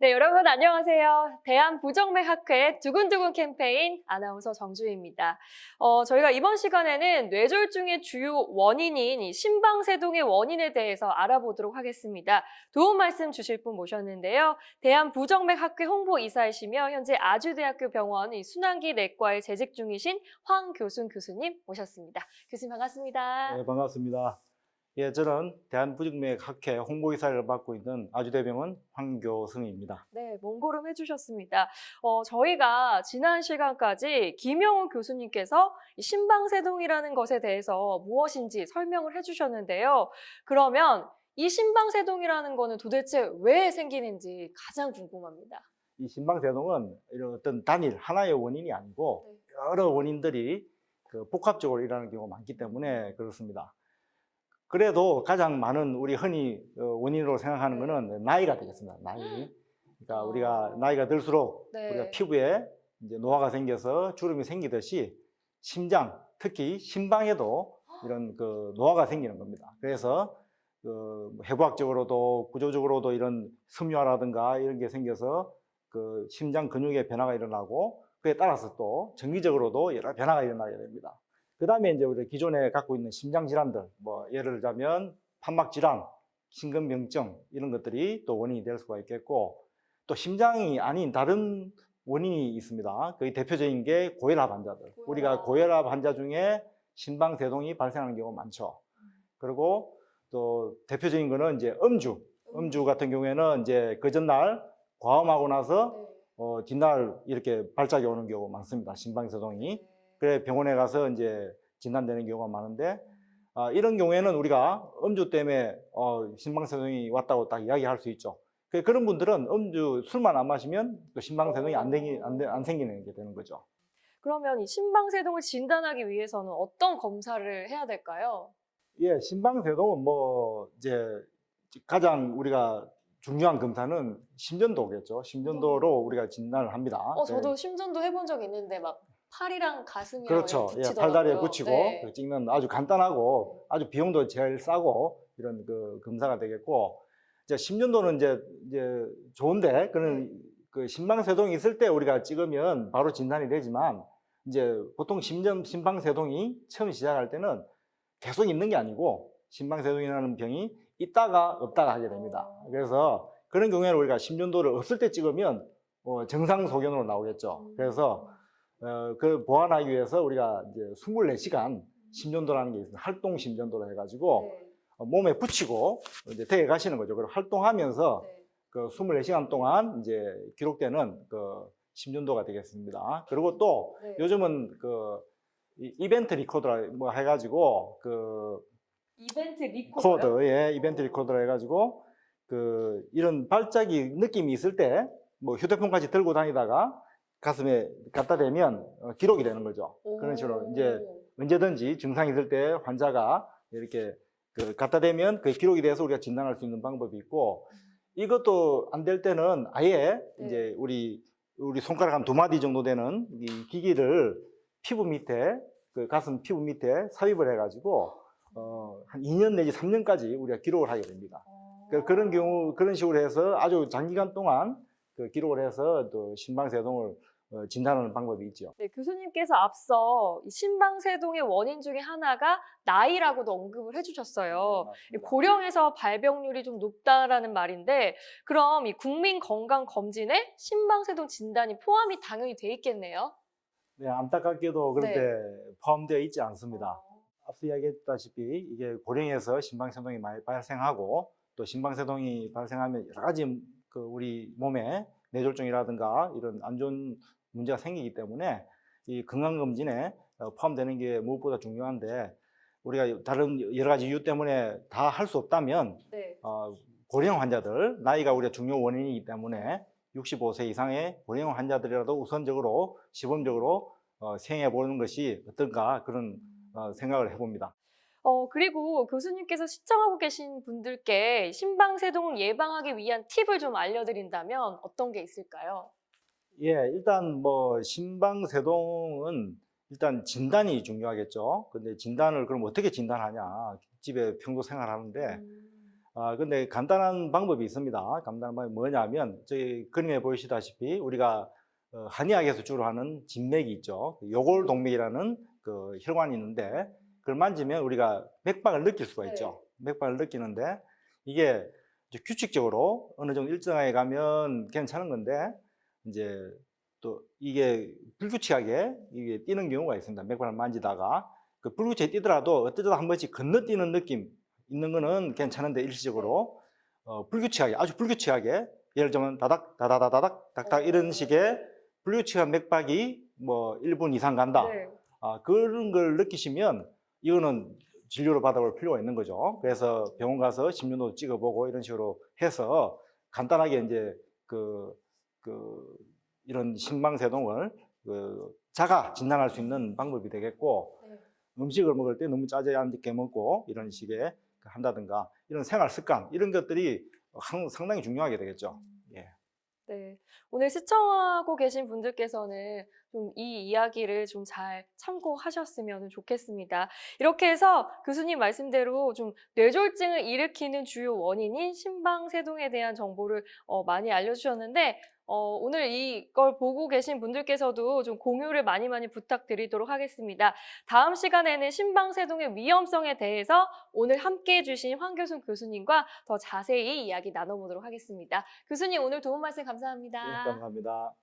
네, 여러분 안녕하세요. 대한부정맥학회 두근두근 캠페인 아나운서 정주희입니다. 어, 저희가 이번 시간에는 뇌졸중의 주요 원인인 이 심방세동의 원인에 대해서 알아보도록 하겠습니다. 도움 말씀 주실 분 모셨는데요. 대한부정맥학회 홍보이사이시며 현재 아주대학교 병원 이 순환기 내과에 재직 중이신 황교순 교수님 모셨습니다. 교수님 반갑습니다. 네, 반갑습니다. 예, 저는 대한부직맥학회 홍보이사를 맡고 있는 아주대병원 황교승입니다. 네, 먼 걸음 해주셨습니다. 어, 저희가 지난 시간까지 김영훈 교수님께서 이 심방세동이라는 것에 대해서 무엇인지 설명을 해주셨는데요. 그러면 이 심방세동이라는 거는 도대체 왜 생기는지 가장 궁금합니다. 이 심방세동은 이런 어떤 단일 하나의 원인이 아니고 여러 원인들이 그 복합적으로 일어나는 경우가 많기 때문에 그렇습니다. 그래도 가장 많은 우리 흔히 어, 원인으로 생각하는 것은 나이가 되겠습니다. 나이. 그러니까 우리가 나이가 들수록 네. 우리가 피부에 이제 노화가 생겨서 주름이 생기듯이 심장, 특히 심방에도 이런 그 노화가 생기는 겁니다. 그래서 그 해부학적으로도 구조적으로도 이런 섬유화라든가 이런 게 생겨서 그 심장 근육의 변화가 일어나고 그에 따라서 또 정기적으로도 여러 변화가 일어나게 됩니다. 그 다음에 이제 우리 기존에 갖고 있는 심장 질환들, 뭐 예를 들자면 판막 질환, 심근병증 이런 것들이 또 원인이 될 수가 있겠고 또 심장이 아닌 다른 원인이 있습니다. 그 대표적인 게 고혈압 환자들. 우리가 고혈압 환자 중에 심방세동이 발생하는 경우가 많죠. 그리고 또 대표적인 거는 이제 음주. 음주 같은 경우에는 이제 그 전날 과음하고 나서 어, 뒷날 이렇게 발작이 오는 경우가 많습니다. 심방세동이. 그래 병원에 가서 이제 진단되는 경우가 많은데 아, 이런 경우에는 우리가 음주 때문에 어, 심방세동이 왔다고 딱 이야기할 수 있죠. 그- 그런 분들은 음주 술만 안 마시면 또 심방세동이 안, 되기, 안, 되- 안 생기는 게 되는 거죠. 그러면 이 심방세동을 진단하기 위해서는 어떤 검사를 해야 될까요? 예, 심방세동은 뭐 이제 가장 우리가 중요한 검사는 심전도겠죠. 심전도로 우리가 진단을 합니다. 어, 저도 네. 심전도 해본 적 있는데 막 팔이랑 가슴이랑 그렇죠. 예. 팔다리에 붙이고 네. 그 찍는 아주 간단하고 아주 비용도 제일 싸고 이런 그 검사가 되겠고 이제 심전도는 이제 이제 좋은데 그는 그 심방세동이 있을 때 우리가 찍으면 바로 진단이 되지만 이제 보통 심전 심방세동이 처음 시작할 때는 계속 있는 게 아니고 심방세동이라는 병이 있다가 없다가 하게 됩니다. 그래서 그런 경우에는 우리가 심전도를 없을 때 찍으면 어, 정상 소견으로 나오겠죠. 음. 그래서 어, 그 보완하기 위해서 우리가 이제 24시간 심전도라는 게 있습니다. 활동 심전도로 해가지고 네. 어, 몸에 붙이고 이제 댁에 가시는 거죠. 그리고 활동하면서 네. 그 24시간 동안 이제 기록되는 그 심전도가 되겠습니다. 그리고 또 네. 요즘은 그 이- 이벤트 리코더라 뭐 해가지고 그 이벤트 리코더요? 코드, 예, 이벤트 리코더라 해가지고 그 이런 발작이 느낌이 있을 때 뭐 휴대폰까지 들고 다니다가 가슴에 갖다 대면 어, 기록이 되는 거죠. 그런 식으로 이제 언제든지 증상이 있을 때 환자가 이렇게 그 갖다 대면 그 기록이 돼서 우리가 진단할 수 있는 방법이 있고 이것도 안 될 때는 아예 네. 이제 우리 우리 손가락 한 두 마디 정도 되는 이 기기를 피부 밑에 그 가슴 피부 밑에 삽입을 해가지고 어, 한 2년 내지 3년까지 우리가 기록을 하게 됩니다. 어. 그, 그런 경우 그런 식으로 해서 아주 장기간 동안 그 기록을 해서 또 심방세동을 어, 진단하는 방법이 있죠. 네, 교수님께서 앞서 이 심방세동의 원인 중에 하나가 나이라고도 언급을 해주셨어요. 이 고령에서 발병률이 좀 높다라는 말인데, 그럼 이 국민 건강 검진에 심방세동 진단이 포함이 당연히 돼 있겠네요. 네, 안타깝게도 그렇게 네. 포함되어 있지 않습니다. 앞서 이야기했다시피 이게 고령에서 심방세동이 많이 발생하고 또 심방세동이 발생하면 여러 가지 그 우리 몸에 뇌졸중이라든가 이런 안 좋은 문제가 생기기 때문에 이 건강검진에 어, 포함되는 게 무엇보다 중요한데 우리가 다른 여러 가지 이유 때문에 다 할 수 없다면 네. 어, 고령 환자들 나이가 우리가 중요 원인이기 때문에 65세 이상의 고령 환자들이라도 우선적으로 시범적으로 어, 생해 보는 것이 어떤가 그런 어, 생각을 해봅니다. 어, 그리고 교수님께서 시청하고 계신 분들께 심방세동을 예방하기 위한 팁을 좀 알려드린다면 어떤 게 있을까요? 예, 일단 뭐 심방세동은 일단 진단이 중요하겠죠. 근데 진단을 그럼 어떻게 진단하냐? 집에 평소 생활하는데 음. 아, 근데 간단한 방법이 있습니다. 간단한 방법이 뭐냐면, 저희 그림에 보이시다시피 우리가 어, 한의학에서 주로 하는 진맥이 있죠. 그 요골 동맥이라는 그 혈관이 있는데, 그걸 만지면 우리가 맥박을 느낄 수가 있죠. 맥박을 느끼는데, 이게 규칙적으로 어느 정도 일정하게 가면 괜찮은 건데, 이제 또 이게 불규칙하게 이게 뛰는 경우가 있습니다. 맥박을 만지다가. 그 불규칙하게 뛰더라도 어쩌다 한 번씩 건너뛰는 느낌 있는 거는 괜찮은데 일시적으로 어, 불규칙하게 아주 불규칙하게 예를 들면 다닥 다다다다닥 닥닥 이런 어. 식의 불규칙한 맥박이 뭐 1분 이상 간다. 네. 아, 그런 걸 느끼시면 이거는 진료를 받아볼 필요가 있는 거죠. 그래서 병원 가서 심전도 찍어보고 이런 식으로 해서 간단하게 이제 그, 그 이런 심방세동을 그 자가 진단할 수 있는 방법이 되겠고 네. 음식을 먹을 때 너무 짜지 않게 먹고 이런 식의 그 한다든가 이런 생활 습관 이런 것들이 상- 상당히 중요하게 되겠죠. 예. 네. 오늘 시청하고 계신 분들께서는 좀 이 이야기를 좀 잘 참고하셨으면 좋겠습니다. 이렇게 해서 교수님 말씀대로 좀 뇌졸중을 일으키는 주요 원인인 심방세동에 대한 정보를 어, 많이 알려주셨는데 어, 오늘 이걸 보고 계신 분들께서도 좀 공유를 많이 많이 부탁드리도록 하겠습니다. 다음 시간에는 심방세동의 위험성에 대해서 오늘 함께 해주신 황교순 교수님과 더 자세히 이야기 나눠보도록 하겠습니다. 교수님 오늘 도움 말씀 감사합니다. 예, 감사합니다.